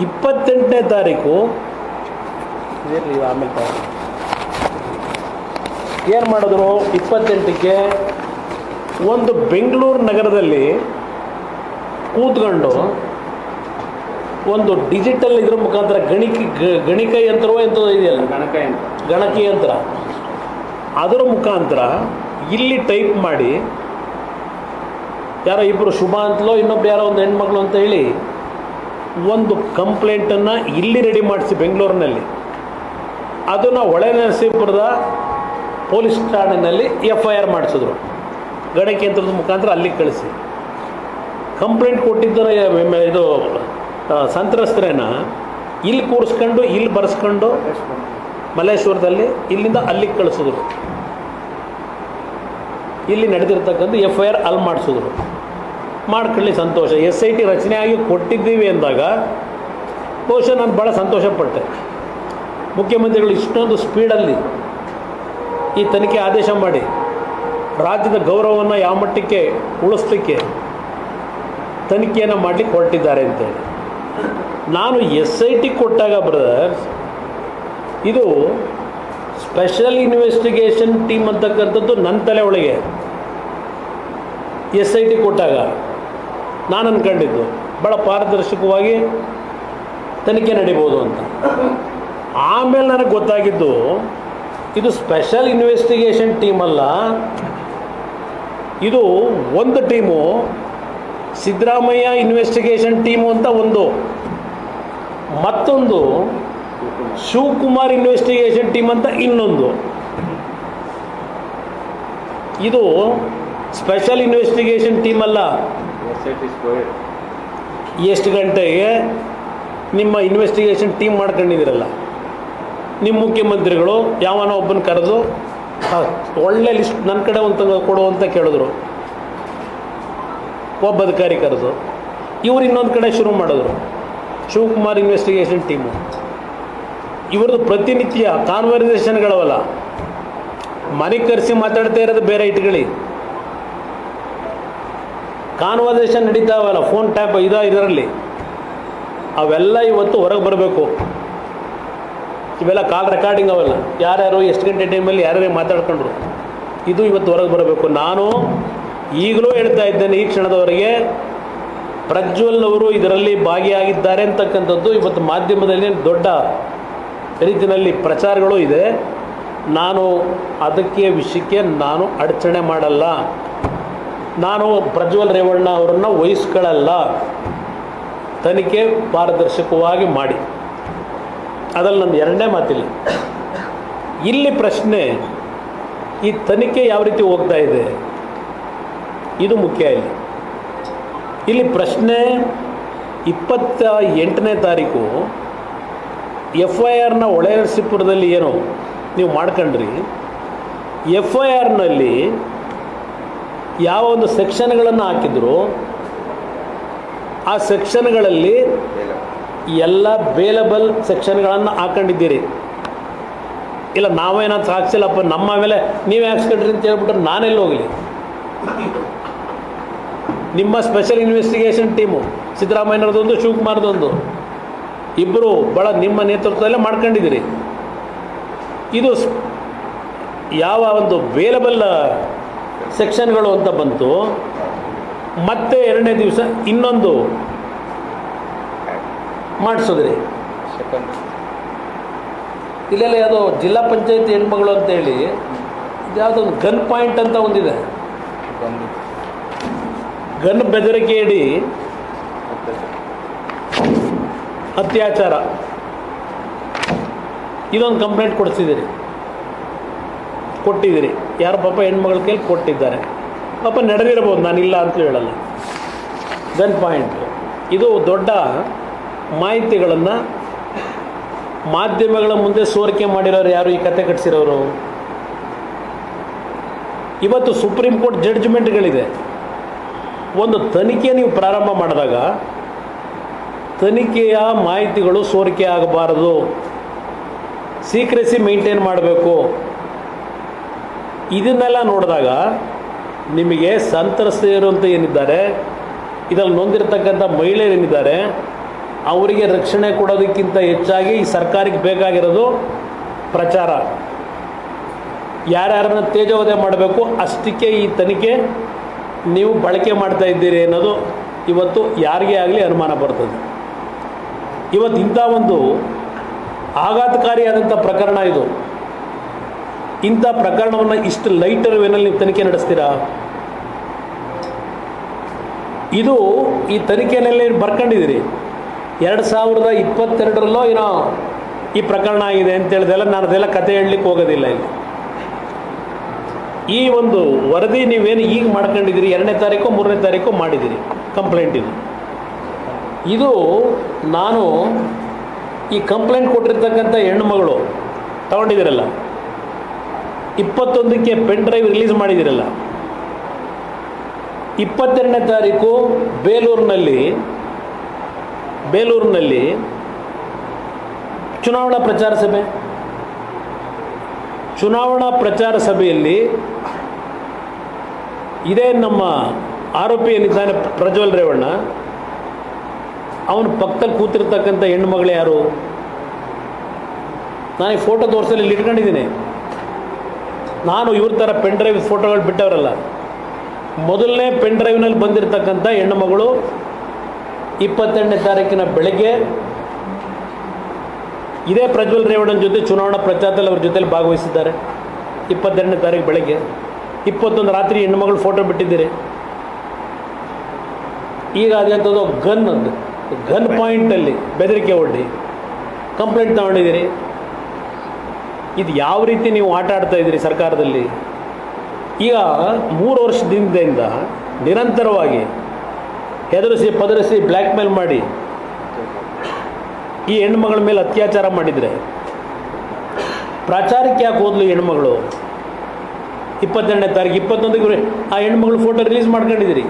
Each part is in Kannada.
ಇಪ್ಪತ್ತೆಂಟನೇ ತಾರೀಕು. ಇರಲಿ ಆಮೇಲೆ ಏನು ಮಾಡಿದ್ರು? ಇಪ್ಪತ್ತೆಂಟಕ್ಕೆ ಒಂದು ಬೆಂಗಳೂರು ನಗರದಲ್ಲಿ ಕೂತ್ಕೊಂಡು ಒಂದು ಡಿಜಿಟಲ್ ಇದ್ರ ಮುಖಾಂತರ ಗಣಿಕೆ ಗ- ಗಣಿಕ ಯಂತ್ರವೋ ಎಂಥದ್ದು ಇದೆಯಲ್ಲ? ಗಣಕ ಯಂತ್ರ. ಗಣಕಿ ಯಂತ್ರ. ಅದರ ಮುಖಾಂತರ ಇಲ್ಲಿ ಟೈಪ್ ಮಾಡಿ ಯಾರೋ ಇಬ್ಬರು ಶುಭ ಅಂತಲೋ ಇನ್ನೊಬ್ರು ಯಾರೋ ಒಂದು ಹೆಣ್ಮಕ್ಳು ಅಂತ ಹೇಳಿ ಒಂದು ಕಂಪ್ಲೇಂಟನ್ನು ಇಲ್ಲಿ ರೆಡಿ ಮಾಡಿಸಿ ಬೆಂಗಳೂರಿನಲ್ಲಿ. ಅದನ್ನು ಒಳೆ ನರಸೀಪುರದ ಪೊಲೀಸ್ ಠಾಣೆಯಲ್ಲಿ ಎಫ್ ಐ ಆರ್ ಮಾಡಿಸಿದ್ರು. ಗಣಕೇಂದ್ರದ ಮುಖಾಂತರ ಅಲ್ಲಿಗೆ ಕಳಿಸಿ. ಕಂಪ್ಲೇಂಟ್ ಕೊಟ್ಟಿದ್ದರ ಇದು ಸಂತ್ರಸ್ತರೇನ, ಇಲ್ಲಿ ಕೂರಿಸ್ಕೊಂಡು, ಇಲ್ಲಿ ಬರೆಸ್ಕೊಂಡು ಮಲ್ಲೇಶ್ವರದಲ್ಲಿ ಇಲ್ಲಿಂದ ಅಲ್ಲಿಗೆ ಕಳಿಸಿದ್ರು. ಇಲ್ಲಿ ನಡೆದಿರ್ತಕ್ಕಂಥ ಎಫ್ ಐ ಆರ್ ಅಲ್ಲಿ ಮಾಡಿಸಿದ್ರು. ಮಾಡ್ಕೊಳ್ಳಿ ಸಂತೋಷ. ಎಸ್ ಐ ಟಿ ರಚನೆ ಆಗಿ ಕೊಟ್ಟಿದ್ದೀವಿ ಅಂದಾಗ ಬಹುಶಃ ನಾನು ಭಾಳ ಸಂತೋಷಪಟ್ಟೆ ಮುಖ್ಯಮಂತ್ರಿಗಳು ಇಷ್ಟೊಂದು ಸ್ಪೀಡಲ್ಲಿ ಈ ತನಿಖೆ ಆದೇಶ ಮಾಡಿ ರಾಜ್ಯದ ಗೌರವವನ್ನು ಯಾವ ಮಟ್ಟಕ್ಕೆ ಉಳಿಸ್ಲಿಕ್ಕೆ ತನಿಖೆಯನ್ನು ಮಾಡಲಿಕ್ಕೆ ಹೊರಟಿದ್ದಾರೆ ಅಂತೇಳಿ. ನಾನು ಎಸ್ ಐ ಟಿ ಕೊಟ್ಟಾಗ ಬ್ರದರ್ ಇದು ಸ್ಪೆಷಲ್ ಇನ್ವೆಸ್ಟಿಗೇಷನ್ ಟೀಮ್ ಅಂತಕ್ಕಂಥದ್ದು ನನ್ನ ತಲೆ ಒಳಗೆ. ಎಸ್ ಐ ಟಿ ಕೊಟ್ಟಾಗ ನಾನು ಅಂದ್ಕೊಂಡಿದ್ದು ಭಾಳ ಪಾರದರ್ಶಕವಾಗಿ ತನಿಖೆ ನಡೀಬೋದು ಅಂತ. ಆಮೇಲೆ ನನಗೆ ಗೊತ್ತಾಗಿದ್ದು, ಇದು ಸ್ಪೆಷಲ್ ಇನ್ವೆಸ್ಟಿಗೇಷನ್ ಟೀಮ್ ಅಲ್ಲ. ಇದು ಒಂದು ಟೀಮು ಸಿದ್ದರಾಮಯ್ಯ ಇನ್ವೆಸ್ಟಿಗೇಷನ್ ಟೀಮು ಅಂತ ಒಂದು. ಮತ್ತೊಂದು ಶಿವಕುಮಾರ್ ಇನ್ವೆಸ್ಟಿಗೇಷನ್ ಟೀಮ್ ಅಂತ ಇನ್ನೊಂದು. ಇದು ಸ್ಪೆಷಲ್ ಇನ್ವೆಸ್ಟಿಗೇಷನ್ ಟೀಮ್ ಅಲ್ಲ. ಎಷ್ಟು ಗಂಟೆಗೆ ನಿಮ್ಮ ಇನ್ವೆಸ್ಟಿಗೇಷನ್ ಟೀಮ್ ಮಾಡ್ಕೊಂಡಿದ್ದೀರಲ್ಲ? ನಿಮ್ಮ ಮುಖ್ಯಮಂತ್ರಿಗಳು ಯಾವನೋ ಒಬ್ಬನ ಕರೆದು ಒಳ್ಳೆ ಲಿಸ್ಟ್ ನನ್ನ ಕಡೆ ಒಂದು ತಂಗ ಕೊಡು ಅಂತ ಕೇಳಿದ್ರು. ಒಬ್ಬ ಅಧಿಕಾರಿ ಕರೆದು, ಇವ್ರು ಇನ್ನೊಂದು ಕಡೆ ಶುರು ಮಾಡಿದ್ರು. ಶಿವಕುಮಾರ್ ಇನ್ವೆಸ್ಟಿಗೇಷನ್ ಟೀಮು ಇವ್ರದ್ದು ಪ್ರತಿನಿತ್ಯ ಕಾನ್ವರ್ಸೇಷನ್ಗಳವಲ್ಲ. ಮನೆ ಕರೆಸಿ ಮಾತಾಡ್ತಾ ಇರೋದು ಬೇರೆ ಇಟ್ಕೊಳ್ಳಿ. ಕಾನ್ವರ್ಸೇಷನ್ ನಡೀತಾವಲ್ಲ ಫೋನ್ ಟ್ಯಾಪ್ ಇದ ಇದರಲ್ಲಿ. ಅವೆಲ್ಲ ಇವತ್ತು ಹೊರಗೆ ಬರಬೇಕು. ಇವೆಲ್ಲ ಕಾಲ್ ರೆಕಾರ್ಡಿಂಗ್ ಅವೆಲ್ಲ. ಯಾರ್ಯಾರು ಎಷ್ಟು ಗಂಟೆ ಟೈಮಲ್ಲಿ ಯಾರ್ಯಾರು ಮಾತಾಡ್ಕೊಂಡ್ರು. ಇದು ಇವತ್ತು ಹೊರಗೆ ಬರಬೇಕು. ನಾನು ಈಗಲೂ ಹೇಳ್ತಾ ಇದ್ದೇನೆ, ಈ ಕ್ಷಣದವರೆಗೆ ಪ್ರಜ್ವಲ್ ಅವರು ಇದರಲ್ಲಿ ಭಾಗಿಯಾಗಿದ್ದಾರೆ ಅಂತಕ್ಕಂಥದ್ದು ಇವತ್ತು ಮಾಧ್ಯಮದಲ್ಲಿ ದೊಡ್ಡ ರೀತಿಯಲ್ಲಿ ಪ್ರಚಾರಗಳು ಇದೆ. ನಾನು ಅದಕ್ಕೆ ವಿಷಯಕ್ಕೆ ನಾನು ಅಡಚಣೆ ಮಾಡಲ್ಲ. ನಾನು ಪ್ರಜ್ವಲ್ ರೇವಣ್ಣ ಅವರನ್ನು ವಹಿಸ್ಕೊಳ್ಳಲ್ಲ. ತನಿಖೆ ಪಾರದರ್ಶಕವಾಗಿ ಮಾಡಿ. ಅದ್ರಲ್ಲಿ ನನ್ನ ಎರಡನೇ ಮಾತಿಲ್ಲ. ಇಲ್ಲಿ ಪ್ರಶ್ನೆ, ಈ ತನಿಖೆ ಯಾವ ರೀತಿ ಹೋಗ್ತಾ ಇದೆ? ಇದು ಮುಖ್ಯ ಇಲ್ಲಿ. ಇಲ್ಲಿ ಪ್ರಶ್ನೆ ಇಪ್ಪತ್ತ ಎಂಟನೇ ತಾರೀಕು ಎಫ್ ಐ ಆರ್ನ ಒಳನರಸೀಪುರದಲ್ಲಿ ಏನು? ನೀವು ಮಾಡ್ಕೊಂಡ್ರಿ. ಎಫ್ ಐ ಆರ್ನಲ್ಲಿ ಯಾವ ಒಂದು ಸೆಕ್ಷನ್ಗಳನ್ನು ಹಾಕಿದ್ರು, ಆ ಸೆಕ್ಷನ್ಗಳಲ್ಲಿ ಎಲ್ಲ ಬೇಲಬಲ್ ಸೆಕ್ಷನ್ಗಳನ್ನು ಹಾಕೊಂಡಿದ್ದೀರಿ. ಇಲ್ಲ ನಾವೇನಂತ ಹಾಕ್ಸಿಲ್ಲಪ್ಪ, ನಮ್ಮ ಮೇಲೆ ನೀವೇ ಹಾಕ್ಸ್ಕೊಂಡ್ರಿ ಅಂತ ಹೇಳ್ಬಿಟ್ರೆ ನಾನೆಲ್ಲಿ ಹೋಗಲಿ? ನಿಮ್ಮ ಸ್ಪೆಷಲ್ ಇನ್ವೆಸ್ಟಿಗೇಷನ್ ಟೀಮು ಸಿದ್ದರಾಮಯ್ಯನವ್ರದ್ದೊಂದು, ಶಿವಕುಮಾರ್ದೊಂದು ಇಬ್ಬರು ಭಾಳ ನಿಮ್ಮ ನೇತೃತ್ವದಲ್ಲೇ ಮಾಡ್ಕೊಂಡಿದ್ದೀರಿ. ಇದು ಯಾವ ಒಂದು ಬೇಲಬಲ್ ಸೆಕ್ಷನ್ಗಳು ಅಂತ ಬಂತು. ಮತ್ತೆ ಎರಡನೇ ದಿವಸ ಇನ್ನೊಂದು ಮಾಡಿಸಿದ್ರಿ. ಇಲ್ಲೆಲ್ಲ ಯಾವುದೋ ಜಿಲ್ಲಾ ಪಂಚಾಯತಿ ಹೆಣ್ಮಗಳು ಅಂತೇಳಿ ಯಾವುದೋ ಒಂದು ಗನ್ ಪಾಯಿಂಟ್ ಅಂತ ಒಂದಿದೆ. ಗನ್ ಬೆದರಿಕೆ ಇಡಿ ಅತ್ಯಾಚಾರ. ಇದೊಂದು ಕಂಪ್ಲೇಂಟ್ ಕೊಡಿಸಿದ್ದೀರಿ. ಕೊಟ್ಟಿದ್ದೀರಿ ಯಾರು ಪಾಪ ಹೆಣ್ಮಗಳ ಕೈಲಿ ಕೊಟ್ಟಿದ್ದಾರೆ. ಪಾಪ ನಡೆದಿರ್ಬೋದು ನಾನಿಲ್ಲ ಅಂತ ಹೇಳಲ್ಲ. ಗನ್ ಪಾಯಿಂಟ್ ಇದು ದೊಡ್ಡ ಮಾಹಿತಿಗಳನ್ನು ಮಾಧ್ಯಮಗಳ ಮುಂದೆ ಸೋರಿಕೆ ಮಾಡಿರೋರು ಯಾರು? ಈ ಕತೆ ಕಟ್ಟಿಸಿರೋರು ಇವತ್ತು ಸುಪ್ರೀಂ ಕೋರ್ಟ್ ಜಡ್ಜ್ಮೆಂಟ್ಗಳಿದೆ ಒಂದು ತನಿಖೆ ನೀವು ಪ್ರಾರಂಭ ಮಾಡಿದಾಗ ತನಿಖೆಯ ಮಾಹಿತಿಗಳು ಸೋರಿಕೆ ಆಗಬಾರದು. ಸೀಕ್ರೆಸಿ ಮೇಂಟೈನ್ ಮಾಡಬೇಕು. ಇದನ್ನೆಲ್ಲ ನೋಡಿದಾಗ ನಿಮಗೆ ಸಂತ್ರಸ್ತೆಯರು ಅಂತ ಏನಿದ್ದಾರೆ, ಇದರಲ್ಲಿ ನೊಂದಿರತಕ್ಕಂಥ ಮಹಿಳೆಯರೇನಿದ್ದಾರೆ ಅವರಿಗೆ ರಕ್ಷಣೆ ಕೊಡೋದಕ್ಕಿಂತ ಹೆಚ್ಚಾಗಿ ಈ ಸರ್ಕಾರಕ್ಕೆ ಬೇಕಾಗಿರೋದು ಪ್ರಚಾರ. ಯಾರ್ಯಾರನ್ನ ತೇಜೋವಧೆ ಮಾಡಬೇಕು ಅಷ್ಟಕ್ಕೆ ಈ ತನಿಖೆ ನೀವು ಬಳಕೆ ಮಾಡ್ತಾ ಇದ್ದೀರಿ ಅನ್ನೋದು ಇವತ್ತು ಯಾರಿಗೇ ಆಗಲಿ ಅನುಮಾನ ಬರ್ತದೆ. ಇವತ್ತು ಇಂಥ ಒಂದು ಆಘಾತಕಾರಿಯಾದಂಥ ಪ್ರಕರಣ ಇದು. ಇಂಥ ಪ್ರಕರಣವನ್ನು ಇಷ್ಟು ಲೈಟರ್ ವೇನಲ್ಲಿ ನೀವು ತನಿಖೆ ನಡೆಸ್ತೀರಾ? ಇದು ಈ ತನಿಖೆಯಲ್ಲಿ ಬರ್ಕೊಂಡಿದ್ದೀರಿ? ಎರಡು ಸಾವಿರದ ಇಪ್ಪತ್ತೆರಡರಲ್ಲೋ ಏನೋ ಈ ಪ್ರಕರಣ ಆಗಿದೆ ಅಂತ ಹೇಳಿದೆಲ್ಲ ನಾನು ಅದೆಲ್ಲ ಕತೆ ಹೇಳಲಿಕ್ಕೆ ಹೋಗೋದಿಲ್ಲ ಇಲ್ಲಿ. ಈ ಒಂದು ವರದಿ ನೀವೇನು ಈಗ ಮಾಡ್ಕೊಂಡಿದ್ದೀರಿ? ಎರಡನೇ ತಾರೀಕು, ಮೂರನೇ ತಾರೀಕು ಮಾಡಿದ್ದೀರಿ ಕಂಪ್ಲೇಂಟ್ ಇದು. ಇದು ನಾನು ಈ ಕಂಪ್ಲೇಂಟ್ ಕೊಟ್ಟಿರ್ತಕ್ಕಂಥ ಹೆಣ್ಣುಮಗಳು ತಗೊಂಡಿದ್ದೀರಲ್ಲ ಇಪ್ಪತ್ತೊಂದಕ್ಕೆ ಪೆನ್ ಡ್ರೈವ್ ರಿಲೀಸ್ ಮಾಡಿದಿರಲ್ಲ ಇಪ್ಪತ್ತೆರಡನೇ ತಾರೀಕು ಬೇಲೂರಿನಲ್ಲಿ ಬೇಲೂರಿನಲ್ಲಿ ಚುನಾವಣಾ ಪ್ರಚಾರ ಸಭೆ. ಚುನಾವಣಾ ಪ್ರಚಾರ ಸಭೆಯಲ್ಲಿ ಇದೇ ನಮ್ಮ ಆರೋಪಿ ಏನಿದ್ದಾನೆ ಪ್ರಜ್ವಲ್ ರೇವಣ್ಣ, ಅವನ ಪಕ್ಕದಲ್ಲಿ ಕೂತಿರ್ತಕ್ಕಂಥ ಹೆಣ್ಣು ಮಗಳು ಯಾರು? ನಾನು ಈ ಫೋಟೋ ತೋರಿಸಲ್ಲಿ ಇಲ್ಲಿ ಇಟ್ಕೊಂಡಿದ್ದೀನಿ. ನಾನು ಇವ್ರ ಥರ ಪೆನ್ ಡ್ರೈವ್ ಫೋಟೋಗಳು ಬಿಟ್ಟವರಲ್ಲ. ಮೊದಲನೇ ಪೆನ್ ಡ್ರೈವ್ನಲ್ಲಿ ಬಂದಿರತಕ್ಕಂಥ ಹೆಣ್ಣುಮಗಳು ಇಪ್ಪತ್ತೆಂಟನೇ ತಾರೀಕಿನ ಬೆಳಗ್ಗೆ ಇದೇ ಪ್ರಜ್ವಲ್ ರೇವಣ್ಣನ ಜೊತೆ ಚುನಾವಣಾ ಪ್ರಚಾರದಲ್ಲಿ ಅವ್ರ ಜೊತೆಲಿ ಭಾಗವಹಿಸಿದ್ದಾರೆ. ಇಪ್ಪತ್ತೆರಡನೇ ತಾರೀಕು ಬೆಳಗ್ಗೆ ಇಪ್ಪತ್ತೊಂದು ರಾತ್ರಿ ಹೆಣ್ಣುಮಗಳು ಫೋಟೋ ಬಿಟ್ಟಿದ್ದೀರಿ. ಈಗ ಅದಂಥದ್ದು ಗನ್ ಗನ್ ಪಾಯಿಂಟಲ್ಲಿ ಬೆದರಿಕೆ ಒಡ್ಡಿ ಕಂಪ್ಲೇಂಟ್ ತಗೊಂಡಿದ್ದೀರಿ. ಇದು ಯಾವ ರೀತಿ ನೀವು ಆಟ ಆಡ್ತಾ ಇದ್ದೀರಿ ಸರ್ಕಾರದಲ್ಲಿ? ಈಗ ಮೂರು ವರ್ಷದಿಂದ ನಿರಂತರವಾಗಿ ಹೆದರಿಸಿ, ಪದರಿಸಿ ಬ್ಲ್ಯಾಕ್ ಮೇಲ್ ಮಾಡಿ ಈ ಹೆಣ್ಮಗಳ ಮೇಲೆ ಅತ್ಯಾಚಾರ ಮಾಡಿದರೆ, ಪ್ರಚಾರಕ್ಕೆ ಯಾಕೆ ಹೋದ್ಲು ಹೆಣ್ಮಗಳು? ಇಪ್ಪತ್ತೆರಡನೇ ತಾರೀಕು ಇಪ್ಪತ್ತೊಂದಕ್ಕೆ ಆ ಹೆಣ್ಮಗಳು ಫೋಟೋ ರಿಲೀಸ್ ಮಾಡ್ಕೊಂಡಿದ್ದೀರಿ.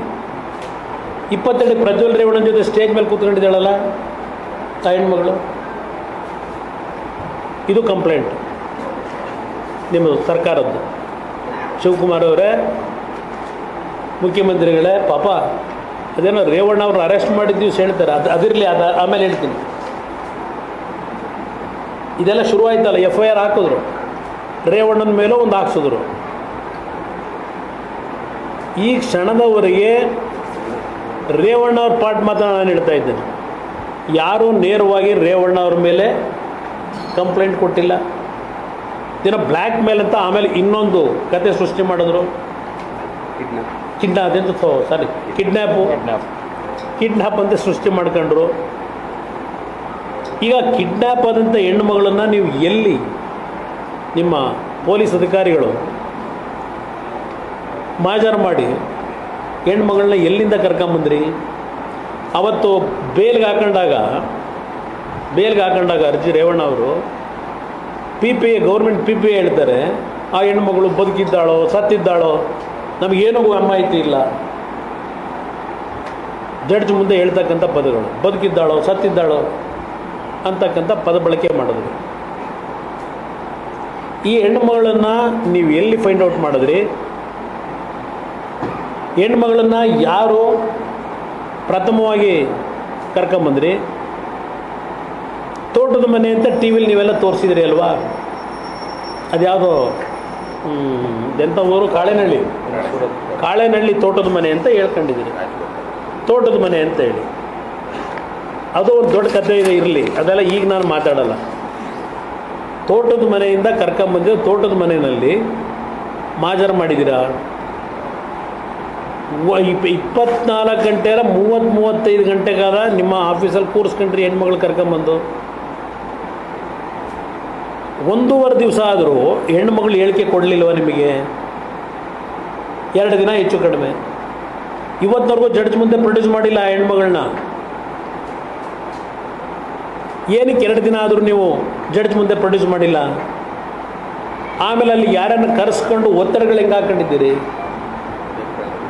ಇಪ್ಪತ್ತೆರಡು ಪ್ರಜ್ವಲ್ ರೇವಣ್ಣನ ಜೊತೆ ಸ್ಟೇಜ್ ಮೇಲೆ ಕೂತ್ಕೊಂಡಿದ್ದಾಳಲ್ಲ ಆ ಹೆಣ್ಮಗಳು? ಇದು ಕಂಪ್ಲೇಂಟ್ ನಿಮ್ಮದು ಸರ್ಕಾರದ್ದು. ಶಿವಕುಮಾರ್ ಅವರೇ, ಮುಖ್ಯಮಂತ್ರಿಗಳೇ, ಪಾಪ, ಅದೇನೋ ರೇವಣ್ಣ ಅವ್ರನ್ನ ಅರೆಸ್ಟ್ ಮಾಡಿದ್ದೀವಿ ಹೇಳ್ತಾರೆ. ಅದು ಅದಿರಲಿ, ಅದು ಆಮೇಲೆ ಹೇಳ್ತೀನಿ. ಇದೆಲ್ಲ ಶುರುವಾಯ್ತಲ್ಲ ಎಫ್ ಐ ಆರ್ ಹಾಕಿದ್ರು. ರೇವಣ್ಣನ ಮೇಲೂ ಒಂದು ಹಾಕ್ಸಿದ್ರು. ಈ ಕ್ಷಣದವರೆಗೆ ರೇವಣ್ಣ ಅವ್ರ ಪಾಠ ಮಾತ್ರ ನಾನು ಹೇಳ್ತಾ ಇದ್ದೇನೆ. ಯಾರೂ ನೇರವಾಗಿ ರೇವಣ್ಣ ಅವ್ರ ಮೇಲೆ ಕಂಪ್ಲೇಂಟ್ ಕೊಟ್ಟಿಲ್ಲ. ದಿನ ಬ್ಲ್ಯಾಕ್ ಮೇಲ್ ಅಂತ ಆಮೇಲೆ ಇನ್ನೊಂದು ಕತೆ ಸೃಷ್ಟಿ ಮಾಡಿದ್ರು. ಕಿಡ್ನಾಪ್ ಕಿಡ್ನಾ ಅದೆಂತ ಸಾರಿ ಕಿಡ್ನ್ಯಾಪು ಕಿಡ್ನಾಪ್ ಕಿಡ್ನಾಪ್ ಅಂತ ಸೃಷ್ಟಿ ಮಾಡ್ಕೊಂಡ್ರು. ಈಗ ಕಿಡ್ನ್ಯಾಪ್ ಆದಂಥ ಹೆಣ್ಣುಮಗಳನ್ನು ನೀವು ಎಲ್ಲಿ ನಿಮ್ಮ ಪೊಲೀಸ್ ಅಧಿಕಾರಿಗಳು ಮಾಜಾರ ಮಾಡಿ ಹೆಣ್ಮಗಳನ್ನ ಎಲ್ಲಿಂದ ಕರ್ಕೊಂಬಂದ್ರಿ? ಅವತ್ತು ಬೇಲ್ಗೆ ಹಾಕೊಂಡಾಗ ಬೇಲ್ಗೆ ಹಾಕೊಂಡಾಗ ಅರ್ಜಿ ರೇವಣ್ಣ ಅವರು P P A government P P A ಹೇಳ್ತಾರೆ, ಆ ಹೆಣ್ಮಗಳು ಬದುಕಿದ್ದಾಳೋ, ಸತ್ತಿದ್ದಾಳೋ, ನಮಗೇನೂ ಮಾಹಿತಿ ಇಲ್ಲ. ಜಡ್ಜ್ ಮುಂದೆ ಹೇಳ್ತಕ್ಕಂಥ ಪದಗಳು, ಬದುಕಿದ್ದಾಳೋ, ಸತ್ತಿದ್ದಾಳೋ ಅಂತಕ್ಕಂಥ ಪದ ಬಳಕೆ ಮಾಡಿದ್ರು ಈ ಹೆಣ್ಮಗಳನ್ನು ನೀವು ಎಲ್ಲಿ ಫೈಂಡ್ ಔಟ್ ಮಾಡಿದ್ರಿ? ಹೆಣ್ಮಗಳನ್ನು ಯಾರು ಪ್ರಥಮವಾಗಿ ಕರ್ಕೊಂಬಂದ್ರಿ? ತೋಟದ ಮನೆ ಅಂತ ಟಿ ವಿಲಿ ನೀವೆಲ್ಲ ತೋರಿಸಿದ್ರಿ ಅಲ್ವಾ? ಅದ್ಯಾವುದೋ ಎಂಥ ಊರು? ಕಾಳೆನಹಳ್ಳಿ ಕಾಳೆನಹಳ್ಳಿ ತೋಟದ ಮನೆ ಅಂತ ಹೇಳ್ಕೊಂಡಿದ್ದೀರಿ. ತೋಟದ ಮನೆ ಅಂತ ಹೇಳಿ. ಅದು ಒಂದು ದೊಡ್ಡ ಕಥೆ ಇದೆ ಇರಲಿ. ಅದೆಲ್ಲ ಈಗ ನಾನು ಮಾತಾಡಲ್ಲ. ತೋಟದ ಮನೆಯಿಂದ ಕರ್ಕೊಂಬಂದು ತೋಟದ ಮನೆಯಲ್ಲಿ ಮಾಜರ್ ಮಾಡಿದ್ದೀರಾ? ಇಪ್ಪ ಇಪ್- ಇಪ್ಪತ್ನಾಲ್ಕು ಗಂಟೆ ಮೂವತ್ತು ಮೂವತ್ತೈದು ಗಂಟೆಗಾದ ನಿಮ್ಮ ಆಫೀಸಲ್ಲಿ ಕೂರಿಸ್ಕೊಂಡ್ರಿ ಹೆಣ್ಮಗಳು ಕರ್ಕೊಂಬಂದು. ಒಂದೂವರೆ ದಿವಸ ಆದರೂ ಹೆಣ್ಮಗಳು ಹೇಳಿಕೆ ಕೊಡಲಿಲ್ವ ನಿಮಗೆ? ಎರಡು ದಿನ ಹೆಚ್ಚು ಕಡಿಮೆ. ಇವತ್ತಿನವರೆಗೂ ಜಡ್ಜ್ ಮುಂದೆ ಪ್ರೊಡ್ಯೂಸ್ ಮಾಡಿಲ್ಲ ಆ ಹೆಣ್ಮಗಳನ್ನ ಏನಕ್ಕೆ ಎರಡು ದಿನ ಆದರೂ ನೀವು ಜಡ್ಜ್ ಮುಂದೆ ಪ್ರೊಡ್ಯೂಸ್ ಮಾಡಿಲ್ಲ? ಆಮೇಲೆ ಅಲ್ಲಿ ಯಾರನ್ನು ಕರೆಸ್ಕೊಂಡು ಒತ್ತಡಗಳು ಹೆಂಗೆ ಹಾಕೊಂಡಿದ್ದೀರಿ?